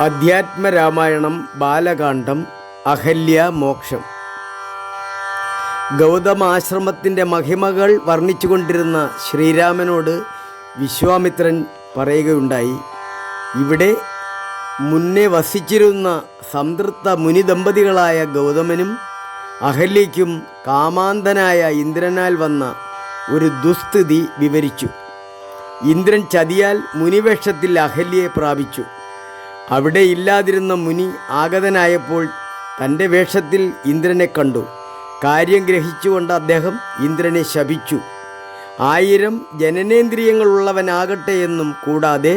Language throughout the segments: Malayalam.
അധ്യാത്മരാമായണം ബാലകാന്ഡം അഹല്യ മോക്ഷം. ഗൗതമാശ്രമത്തിന്റെ മഹിമകൾ വർണിച്ചുകൊണ്ടിരുന്ന ശ്രീരാമനോട് വിശ്വാമിത്രൻ പറയുകയുണ്ടായി ഇവിടെ മുന്നേ വസിച്ചിരുന്ന സംതൃപ്ത മുനിദമ്പതികളായ ഗൗതമനും അഹല്യയ്ക്കും കാമാന്തനായ ഇന്ദ്രനാൽ വന്ന ഒരു ദുസ്ഥിതി വിവരിച്ചു. ഇന്ദ്രൻ ചതിയാൽ മുനിവേഷത്തിൽ അഹല്യയെ പ്രാപിച്ചു. അവിടെ ഇല്ലാതിരുന്ന മുനി ആഗതനായപ്പോൾ തന്റെ വേഷത്തിൽ ഇന്ദ്രനെ കണ്ടു. കാര്യം ഗ്രഹിച്ചുകൊണ്ട് അദ്ദേഹം ഇന്ദ്രനെ ശപിച്ചു. ആയിരം ജനനേന്ദ്രിയങ്ങളുള്ളവനാകട്ടെ എന്നും കൂടാതെ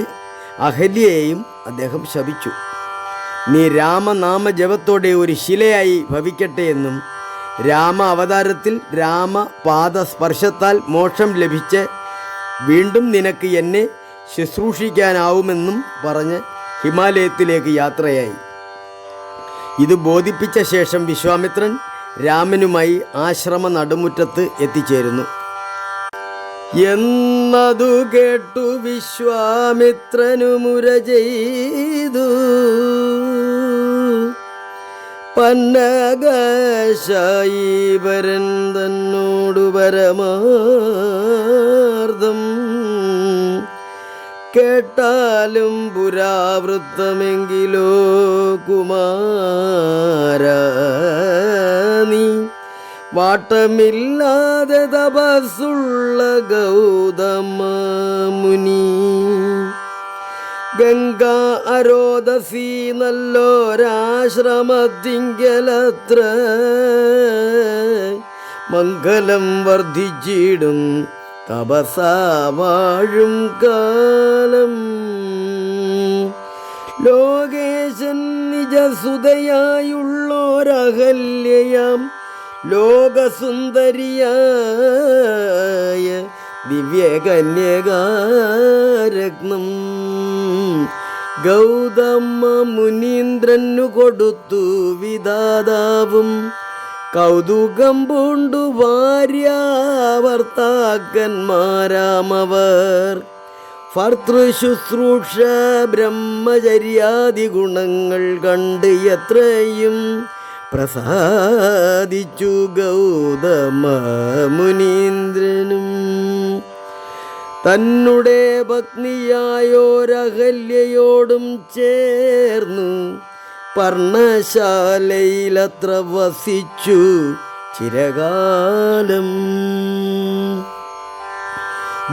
അഹല്യയെയും അദ്ദേഹം ശപിച്ചു. നീ രാമനാമ ജപത്തോടെ ഒരു ശിലയായി ഭവിക്കട്ടെ എന്നും രാമ അവതാരത്തിൽ രാമപാദ സ്പർശത്താൽ മോക്ഷം ലഭിച്ച് വീണ്ടും നിനക്ക് എന്നെ ശുശ്രൂഷിക്കാനാവുമെന്നും പറഞ്ഞ് ഹിമാലയത്തിലേക്ക് യാത്രയായി. ഇത് ബോധിപ്പിച്ച ശേഷം വിശ്വാമിത്രൻ രാമനുമായി ആശ്രമ നടുമുറ്റത്ത് എത്തിച്ചേരുന്നു. എന്നതു കേട്ടു വിശ്വാമിത്രനു മുര ചെയ്തു. പന്നകാശായിവരൻ തന്നോടു കേട്ടാലും പുരാവൃത്തമെങ്കിലോ കുമാര നീ. വാട്ടമില്ലാതെ തപസ്സുള്ള ഗൗതമ മുനി. ഗംഗ അരോദസി നല്ലോരാശ്രമത്തിങ്കലത്ര. മംഗലം വർദ്ധിച്ചിടും തപസ വാഴും കാലം. ലോകേശൻ നിജസുതയായുള്ളോരഹല്യയാം. ലോകസുന്ദരിയായ ദിവ്യകന്യകാരത്നം. ഗൗതമ മുനീന്ദ്രനു കൊടുത്തു വിധാതാവും. കൗതുകം പൂണ്ടു ഭാര്യാവർത്താക്കന്മാരാമവർ ഭർത്തൃശുശ്രൂഷ ബ്രഹ്മചര്യാദി ഗുണങ്ങൾ കണ്ട് എത്രയും പ്രസാദിച്ചു ഗൗതമ മുനീന്ദ്രനും തന്നെ പത്നിയായോരഹല്യയോടും ചേർന്നു പർണശാലയിലത്ര വസിച്ചു ചിരകാലം.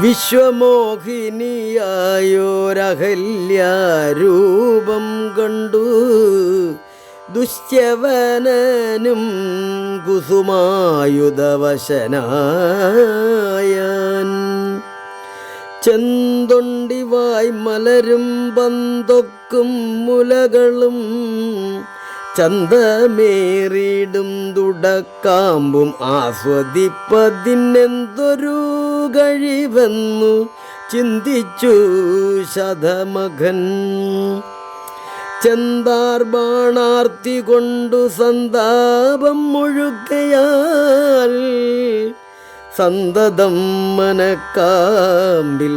വിശ്വമോഹിനിയായോരഹല്യാരൂപം കണ്ടു ദുശ്യവനനും കുസുമായുധവശനായാൻ. ചെന്തൊണ്ടിവായ് മലരും പന്തൊക്കും മുലകളും ചന്തമേറിയിടും തുടക്കാമ്പും ആസ്വദിപ്പതിനെന്തൊരു കഴിവെന്നു ചിന്തിച്ചു ശതമകൻ. ചെന്താർ ബാണാർത്തി കൊണ്ടു സന്താപം മുഴുകയാൽ സന്തതം മനക്കാമ്പിൽ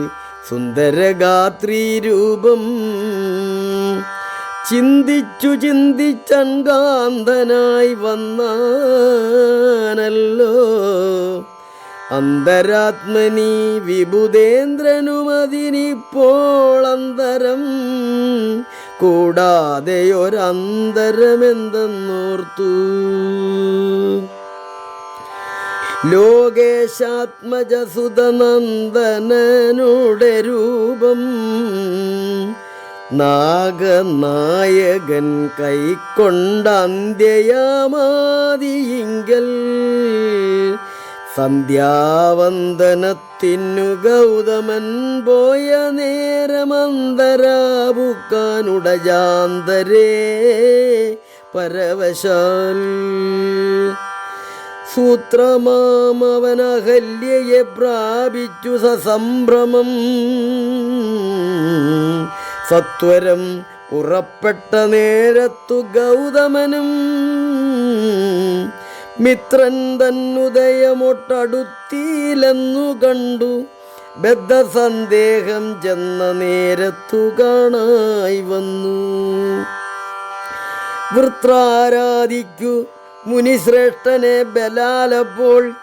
സുന്ദരഗാത്രി രൂപം. ചിന്തിച്ചു ചിന്തിച്ചൻകാന്തനായി വന്നാനല്ലോ. അന്തരാത്മനി വിഭുതേന്ദ്രനുമതിനിപ്പോൾ അന്തരം. കൂടാതെ ഒരന്തരമെന്തെന്നോർത്തു. ലോകേശാത്മജസുതനന്ദനനുടെ രൂപം. നാഗനായകൻ കൈക്കൊണ്ട അന്ത്യയാമാതിയിങ്കൽ സന്ധ്യാവന്ദനത്തിനു ഗൗതമൻ പോയ നേരമന്തരാപുക്കാനുടജാന്തരേ പരവശാൽ. സൂത്രമാമവനഹല്യയെ പ്രാപിച്ചു സസംഭ്രമം സത്വരം ഉറപ്പെട്ട നേരത്തു ഗൗതമനും മിത്രൻ തന്നുദയമൊട്ടടുത്തിയിലെന്നു കണ്ടു. ബദ്ധസന്ദേഹം ചെന്ന നേരത്തു കാണായി വന്നു. വൃത്രാരാധിക്കു മുനിശ്രേഷ്ഠനെ ബലാലപ്പോൾ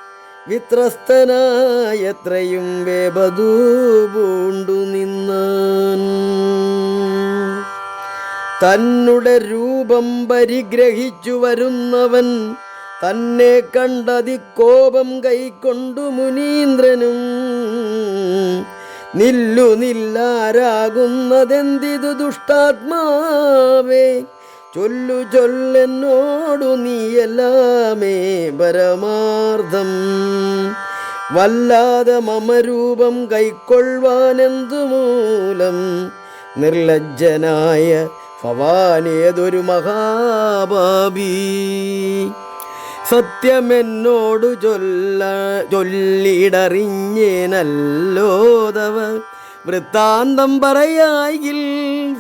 വിത്രസ്തനായത്രയും എത്രയും നിന്ന പൂണ്ടു നിന്നാൻ. തന്നുടെ രൂപം പരിഗ്രഹിച്ചു വരുന്നവൻ തന്നെ കണ്ടതി കോപം കൈക്കൊണ്ടു മുനീന്ദ്രനും. നില്ലു നില്ലാരാകുന്നതെന്തിതു ദുഷ്ടാത്മാവേ? ചൊല്ലു ചൊല്ലെന്നോടു നീയല്ലാമേ പരമാർത്ഥം. വല്ലാതെ മമരൂപം കൈക്കൊള്ളുവാനെന്തു മൂലം നിർലജ്ജനായ ഭവാനേതൊരു മഹാബാബി സത്യമെന്നോടു ചൊല്ല ചൊല്ലിടറിഞ്ഞേനല്ലോതവ? വൃത്താന്തം പറയായിൽ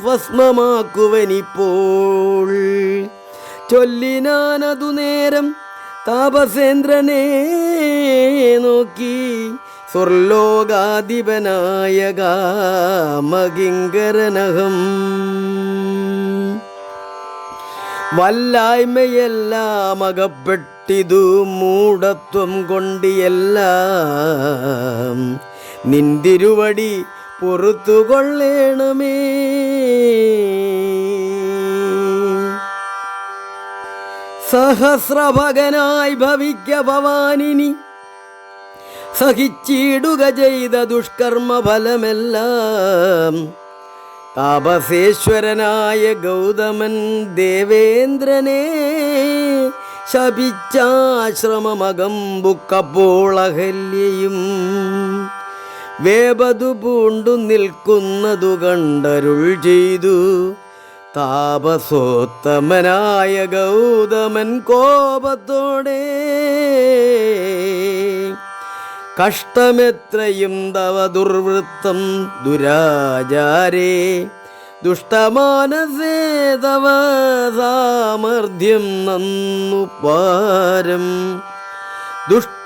ഭസ്മമാക്കുവനിപ്പോൾ. ചൊല്ലിനാനതു നേരം താപസേന്ദ്രനെ നോക്കി സ്വർലോകാധിപനായ കാമകിങ്കരനഹം. വല്ലായ്മയെല്ലാം അകപ്പെട്ടിതു മൂടത്വം കൊണ്ടിയെല്ലാം നിന്തിരുവടി പൊറത്തുകൊള്ളേണമേ. സഹസ്രഭകനായി ഭവിക്ക ഭവാനിനി. സഹിച്ചിടുക ചെയ്ത ദുഷ്കർമ്മ ഫലമെല്ലാം താപസേശ്വരനായ ഗൗതമൻ ദേവേന്ദ്രനെ ശപിച്ചാശ്രമമകം ബുക്കപ്പോൾ അഹല്യയും വേപതു പൂണ്ടു നിൽക്കുന്നതു കണ്ടരുൾ ചെയ്തു. താപസോത്തമനായ ഗൗതമൻ കോപത്തോടെ കഷ്ടമെത്രയും തവ ദുർവൃത്തം ദുരാചാരേ. ദുഷ്ടമാനസേ തവ സാമർഥ്യം നന്നു പാരം.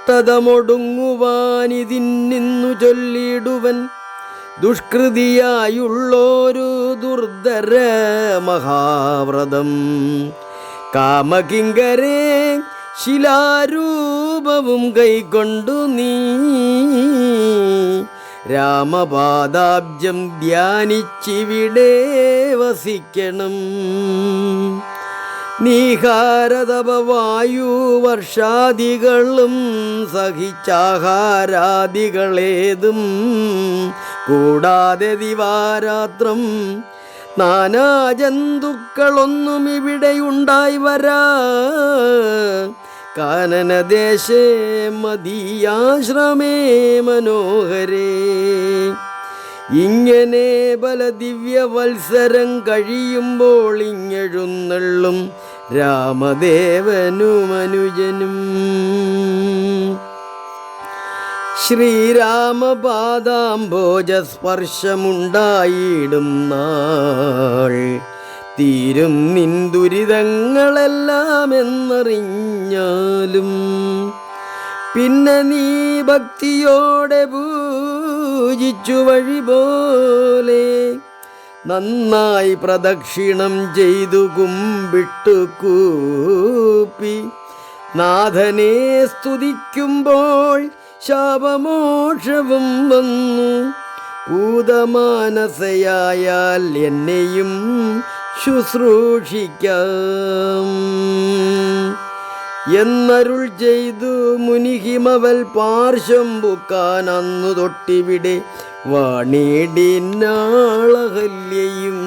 ദുഷ്ടതമൊടുങ്ങുവാനിതിന്നു ചൊല്ലിടുവൻ. ദുഷ്കൃതിയായുള്ളോരു ദുർധര മഹാവ്രതം. കാമകിങ്കരേ ശിലാരൂപവും കൈക്കൊണ്ടു നീ. രാമപാദാബ്ജം ധ്യാനിച്ചിവിടെ വസിക്കണം. നീഹാരതപവായു വർഷാദികളും സഹിച്ചാഹാരാദികളേതും കൂടാതെ ദിവാരാത്രം നാനാജന്തുക്കളൊന്നും ഇവിടെയുണ്ടായി വരാ. കാനനദേശേ മദീയാശ്രമേ മനോഹരേ. ഇങ്ങനെ പല ദിവ്യവത്സരം കഴിയുമ്പോൾ ഇങ്ങെഴുന്നള്ളും രാമദേവനും അനുജനും ശ്രീരാമപാദാംഭോജസ്പർശമുണ്ടായിടും നാൾ. തീരും നിൻ ദുരിതങ്ങളെല്ലാം എന്നറിഞ്ഞാലും പിന്നെ നീ ഭക്തിയോടെ പൂജിച്ചു വഴി പോലെ നന്നായി പ്രദക്ഷിണം ചെയ്തു കുമ്പിട്ടു കൂപ്പി. നാഥനെ സ്തുതിക്കുമ്പോൾ ശാപമോക്ഷവും വന്നു. ഭൂതമാനസയായാൽ എന്നെയും ശുശ്രൂഷിക്കാം. എന്നരുൾ ചെയ്തു മുനിഹിമവൽ പാർശംബുക്കാൻ അന്നു തൊട്ടിവിടെ വാണിടിനാളഹല്യയും.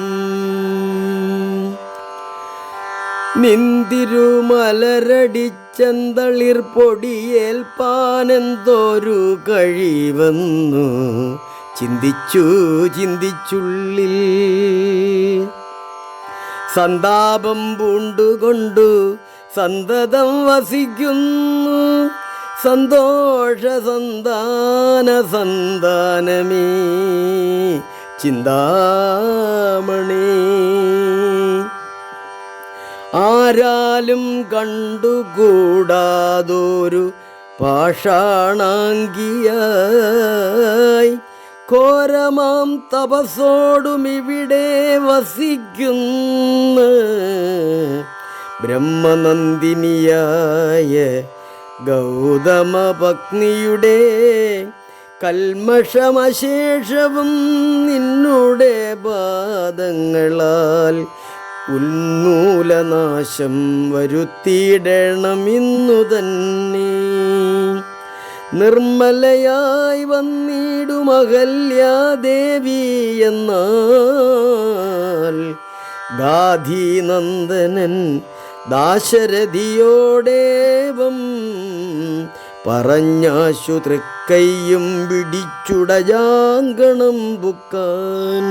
നിന്തിരുമലരടിച്ചന്തളിർ പൊടിയേൽപ്പാനെന്തോരു കഴിവന്നു ചിന്തിച്ചു ചിന്തിച്ചുള്ളിൽ. സന്താപം പൂണ്ടുകൊണ്ടു സന്തതം വസിക്കുന്നു. സന്തോഷ സന്താന സന്താനമേ. ചിന്താമണി. ആരാലും കണ്ടുകൂടാതൊരു പാഷാണാങ്കിയായി ഘോരമാം തപസ്സോടും ഇവിടെ വസിക്കുന്ന. ബ്രഹ്മനന്ദിനിയായ ഗൗതമ പത്നിയുടെ കൽമഷമശേഷവും നിന്നുടെ പാദങ്ങളാൽ ഉന്മൂലനാശം വരുത്തിയിടണമിന്നു തന്നെ. നിർമ്മലയായി വന്നിടും അഹല്യാദേവി എന്നാൽ ഗാധിനന്ദനൻ ദാശരഥിയോടേവം പറഞ്ഞാശു തൃക്കയ്യും പിടിച്ചുടജാങ്കണം ബുക്കാൻ.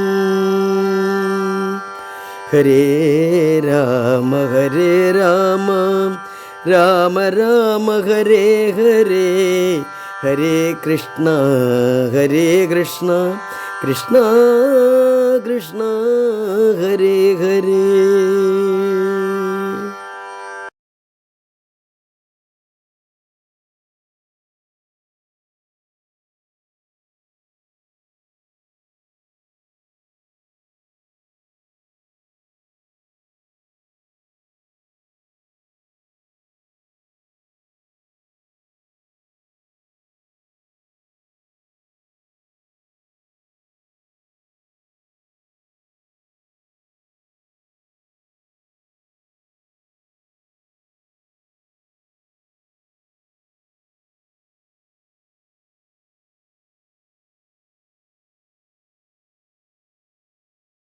ഹരേ രാമ ഹരേ രാമ രാമ രാമ ഹരേ ഹരേ ഹരേ കൃഷ്ണ ഹരേ കൃഷ്ണ കൃഷ്ണ കൃഷ്ണ ഹരേ ഹരേ.